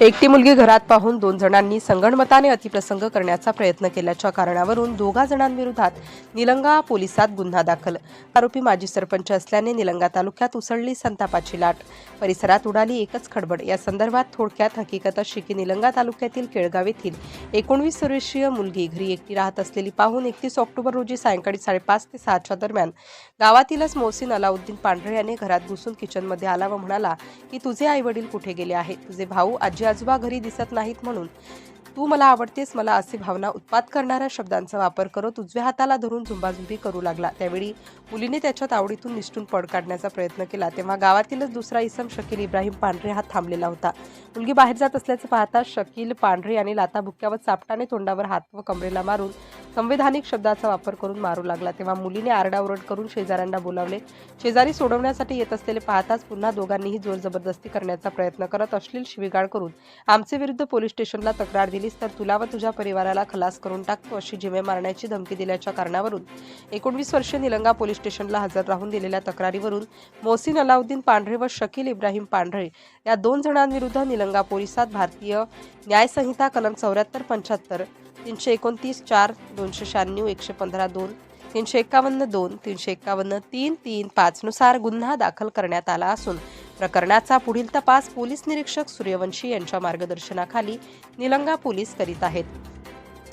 एकटी मुलगी घरात पाहून दोन जणांनी संगणमताने अतिप्रसंग करण्याचा प्रयत्न केल्याच्या कारणावरून दोघा जणांविरोधात निलंगा पोलिसात गुन्हा दाखल. आरोपी माजी सरपंच असल्याने निलंगा तालुक्यात उसळली संतापाची लाट. परिसरात उडाली एकच खडबड. या संदर्भात थोडक्यात हकीकत अशी की निलंगा तालुक्यातील केळगाव येथील एकोणवीस वर्षीय मुलगी घरी एकटी राहत असलेली पाहून एकतीस ऑक्टोबर रोजी सायंकाळी साडेपाच ते सहाच्या दरम्यान गावातीलच मोहसिन अलाउद्दीन पांढरे याने घरात घुसून किचनमध्ये आला व म्हणाला की तुझे आई वडील कुठे गेले आहेत? तुझे भाऊ आजी आजोबा घरी दिसत नाहीत म्हणून तू मला आवडतेस मला असे भावना उत्पात करणाऱ्या शब्दांचा वापर करत उजव्या हाताला धरून झुंबाझुंबी करू लागला. त्यावेळी मुलीने त्याच्या तावडीतून निष्ठून पड काढण्याचा प्रयत्न केला. तेव्हा गावातीलच दुसरा इसम शकील इब्राहिम पांढरे हा थांबलेला होता. मुलगी बाहेर जात असल्याचं पाहता शकील पांढरे यांनी लाताबुक्क्यावर चापटाने तोंडावर हात व कमरेला मारून संवैधानिक शब्दाचा वापर करून मारू लागला. तेव्हा मुलीने आरडाओरड करून शेजाऱ्यांना बोलावले. शेजारी सोडवण्यासाठी येत असलेले पाहताच पुन्हा दोघांनीही जोर जबरदस्ती करण्याचा प्रयत्न करत अश्लील शिवीगाळ करून आमचे विरुद्ध पोलीस स्टेशनला तक्रार दिली. केलीस तर तुला व तुझ्या परिवाराला खलास करून टाकतो अशी जिवे मारण्याची धमकी दिल्याच्या कारणावरून एकोणवीस वर्षीय निलंगा पोलीस स्टेशनला हजर राहून दिलेल्या तक्रारीवरून मोहसिन अलाउद्दीन पांढरे व शकील इब्राहिम पांढरे या दोन जणांविरुद्ध निलंगा पोलिसात भारतीय न्यायसंहिता कलम चौऱ्याहत्तर पंच्याहत्तर तीनशे एकोणतीस चार दोनशे शहाण्णव एकशे पंधरा दोन तीनशे एक्कावन्न दोन तीनशे एक्कावन्न तीन तीन पाचनुसार गुन्हा दाखल करण्यात आला असून प्रकरणाचा पुढील तपास पोलीस निरीक्षक सूर्यवंशी यांच्या मार्गदर्शनाखाली निलंगा पोलीस करीत आहेत.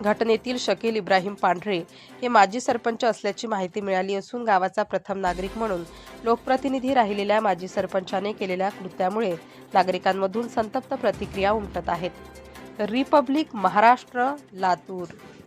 घटनेतील शकील इब्राहिम पांढरे हे माजी सरपंच असल्याची माहिती मिळाली असून गावाचा प्रथम नागरिक म्हणून लोकप्रतिनिधी राहिलेल्या माजी सरपंचाने केलेल्या कृत्यामुळे नागरिकांमधून संतप्त प्रतिक्रिया उमटत आहेत. रिपब्लिक महाराष्ट्र लातूर.